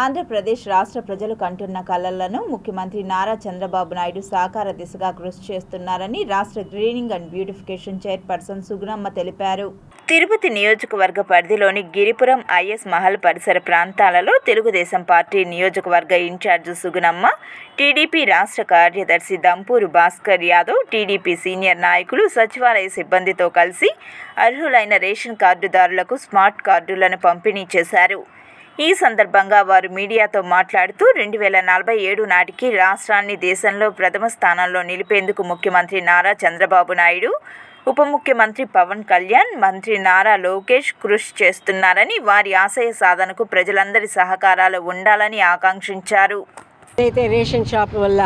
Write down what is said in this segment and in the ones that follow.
ఆంధ్రప్రదేశ్ రాష్ట్ర ప్రజలు కంటున్న కళలను ముఖ్యమంత్రి నారా చంద్రబాబు నాయుడు సాకార దిశగా కృషి చేస్తున్నారని రాష్ట్ర greening and beautification chairperson Sugunamma తెలిపారు. తిరుపతి నియోజకవర్గ పరిధిలోని గిరిపురం ఐఎస్ మహల్ పరిసర ప్రాంతాలలో తెలుగుదేశం పార్టీ నియోజకవర్గ ఇన్ఛార్జ్ సుగుణమ్మ టీడీపీ రాష్ట్ర కార్యదర్శి దంపూరు భాస్కర్ యాదవ్ టీడీపీ సీనియర్ నాయకులు సచివాలయ సిబ్బందితో కలిసి అర్హులైన రేషన్ కార్డుదారులకు స్మార్ట్ కార్డులను పంపిణీ చేశారు. ఈ సందర్భంగా వారు మీడియాతో మాట్లాడుతూ రెండు వేల నలభై ఏడు నాటికి రాష్ట్రాన్ని దేశంలో ప్రథమ స్థానంలో నిలిపేందుకు ముఖ్యమంత్రి నారా చంద్రబాబు నాయుడు ఉప ముఖ్యమంత్రి పవన్ కళ్యాణ్ మంత్రి నారా లోకేష్ కృషి చేస్తున్నారని వారి ఆశయ సాధనకు ప్రజలందరి సహకారాలు ఉండాలని ఆకాంక్షించారు. అయితే రేషన్ షాప్ వల్ల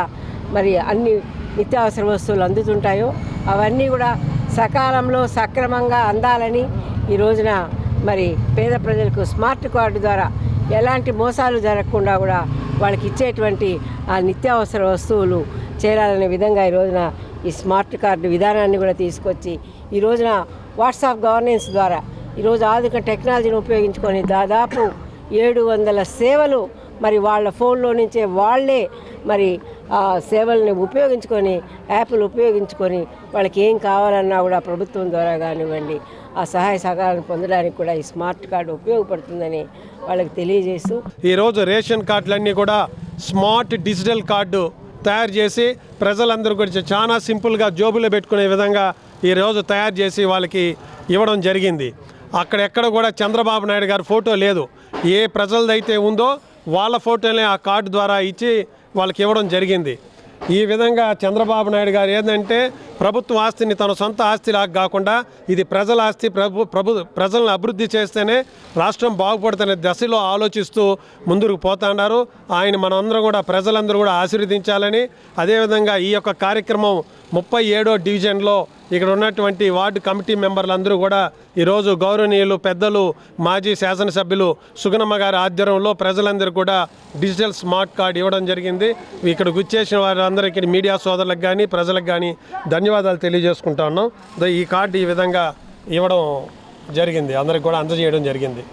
మరి అన్ని నిత్యావసర వస్తువులు అందుతుంటాయో అవన్నీ కూడా సకాలంలో సక్రమంగా అందాలని ఈ రోజున మరి పేద ప్రజలకు స్మార్ట్ కార్డు ద్వారా ఎలాంటి మోసాలు జరగకుండా కూడా వాళ్ళకి ఇచ్చేటువంటి ఆ నిత్యావసర వస్తువులు చేరాలనే విధంగా ఈ రోజున ఈ స్మార్ట్ కార్డు విధానాన్ని కూడా తీసుకొచ్చి ఈ రోజున వాట్సాప్ గవర్నెన్స్ ద్వారా ఈరోజు ఆధునిక టెక్నాలజీని ఉపయోగించుకొని దాదాపు ఏడు వందల సేవలు మరి వాళ్ళ ఫోన్లో నుంచే వాళ్ళే మరి ఆ సేవల్ని ఉపయోగించుకొని యాప్లు ఉపయోగించుకొని వాళ్ళకి ఏం కావాలన్నా కూడా ప్రభుత్వం ద్వారా కానివ్వండి ఆ సహాయ సహకారాన్ని పొందడానికి కూడా ఈ స్మార్ట్ కార్డు ఉపయోగపడుతుందని వాళ్ళకి తెలియజేస్తూ ఈరోజు రేషన్ కార్డులన్నీ కూడా స్మార్ట్ డిజిటల్ కార్డు తయారు చేసి ప్రజలందరూ గురించి చాలా సింపుల్గా జోబులో పెట్టుకునే విధంగా ఈరోజు తయారు చేసి వాళ్ళకి ఇవ్వడం జరిగింది. అక్కడెక్కడ కూడా చంద్రబాబు నాయుడు గారి ఫోటో లేదు. ఏ ప్రజలదైతే ఉందో వాళ్ళ ఫోటోనే ఆ కార్డు ద్వారా ఇచ్చి వాళ్ళకి ఇవ్వడం జరిగింది. ఈ విధంగా చంద్రబాబు నాయుడు గారు ఏంటంటే ప్రభుత్వ ఆస్తిని తన సొంత ఆస్తిలాగా కాకుండా ఇది ప్రజల ఆస్తి ప్రభు ప్రభు ప్రజలను అభివృద్ధి చేస్తేనే రాష్ట్రం బాగుపడుతున్న దశలో ఆలోచిస్తూ ముందుకు పోతున్నారు. ఆయన మనందరం కూడా ప్రజలందరూ కూడా ఆశీర్వదించాలని. అదేవిధంగా ఈ యొక్క కార్యక్రమం ముప్పై ఏడో డివిజన్లో ఇక్కడ ఉన్నటువంటి వార్డు కమిటీ మెంబర్లందరూ కూడా ఈరోజు గౌరవనీయులు పెద్దలు మాజీ శాసనసభ్యులు సుగనమ్మ గారి ఆధ్వర్యంలో ప్రజలందరూ కూడా డిజిటల్ స్మార్ట్ కార్డ్ ఇవ్వడం జరిగింది. ఇక్కడ గుచ్చేసిన వారందరికీ మీడియా సోదరులకు కానీ ప్రజలకు కానీ ధన్యవాదాలు తెలియజేసుకుంటా ఉన్నాం. దో ఈ కార్డు ఈ విధంగా ఇవ్వడం జరిగింది. అందరికి కూడా అందజేయడం జరిగింది.